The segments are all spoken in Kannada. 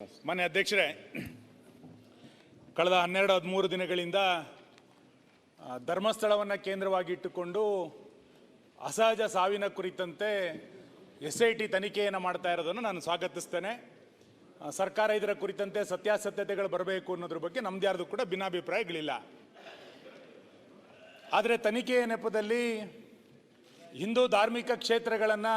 ಮಾನ್ಯ ಅಧ್ಯಕ್ಷರೇ, ಕಳೆದ ಹನ್ನೆರಡು ಹದಿಮೂರು ದಿನಗಳಿಂದ ಧರ್ಮಸ್ಥಳವನ್ನು ಕೇಂದ್ರವಾಗಿ ಇಟ್ಟುಕೊಂಡು ಅಸಹಜ ಸಾವಿನ ಕುರಿತಂತೆ ಎಸ್ ಐ ಟಿ ತನಿಖೆಯನ್ನು ಮಾಡ್ತಾ ಇರೋದನ್ನು ನಾನು ಸ್ವಾಗತಿಸ್ತೇನೆ. ಸರ್ಕಾರ ಇದರ ಕುರಿತಂತೆ ಸತ್ಯಾಸತ್ಯತೆಗಳು ಬರಬೇಕು ಅನ್ನೋದ್ರ ಬಗ್ಗೆ ನಮ್ದು ಯಾರ್ದು ಕೂಡ ಭಿನ್ನಾಭಿಪ್ರಾಯಗಳಿಲ್ಲ. ಆದರೆ ತನಿಖೆಯ ನೆಪದಲ್ಲಿ ಹಿಂದೂ ಧಾರ್ಮಿಕ ಕ್ಷೇತ್ರಗಳನ್ನು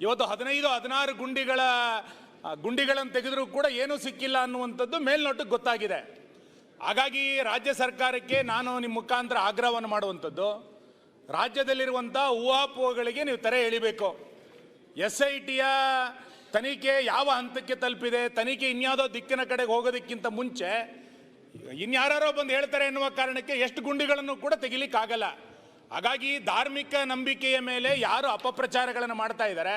ಇವತ್ತು ಹದಿನೈದು, ಹದಿನಾರು ಗುಂಡಿಗಳ ಗುಂಡಿಗಳನ್ನು ತೆಗೆದರೂ ಕೂಡ ಏನೂ ಸಿಕ್ಕಿಲ್ಲ ಅನ್ನುವಂಥದ್ದು ಮೇಲ್ನೋಟಕ್ಕೆ ಗೊತ್ತಾಗಿದೆ. ಹಾಗಾಗಿ ರಾಜ್ಯ ಸರ್ಕಾರಕ್ಕೆ ನಾನು ನಿಮ್ಮ ಮುಖಾಂತರ ಆಗ್ರಹವನ್ನು ಮಾಡುವಂಥದ್ದು, ರಾಜ್ಯದಲ್ಲಿರುವಂಥ ಊಹಾಪೋಹಗಳಿಗೆ ನೀವು ತೆರೆ ಎಳಿಬೇಕು. ಎಸ್ ಐ ಟಿಯ ತನಿಖೆ ಯಾವ ಹಂತಕ್ಕೆ ತಲುಪಿದೆ, ತನಿಖೆ ಇನ್ಯಾವುದೋ ದಿಕ್ಕಿನ ಕಡೆಗೆ ಹೋಗೋದಕ್ಕಿಂತ ಮುಂಚೆ ಇನ್ಯಾರೋ ಬಂದು ಹೇಳ್ತಾರೆ ಎನ್ನುವ ಕಾರಣಕ್ಕೆ ಎಷ್ಟು ಗುಂಡಿಗಳನ್ನು ಕೂಡ ತೆಗಿಲಿಕ್ಕಾಗಲ್ಲ. ಹಾಗಾಗಿ ಧಾರ್ಮಿಕ ನಂಬಿಕೆಯ ಮೇಲೆ ಯಾರು ಅಪಪ್ರಚಾರಗಳನ್ನು ಮಾಡ್ತಾ ಇದ್ದಾರೆ?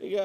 ಈಗ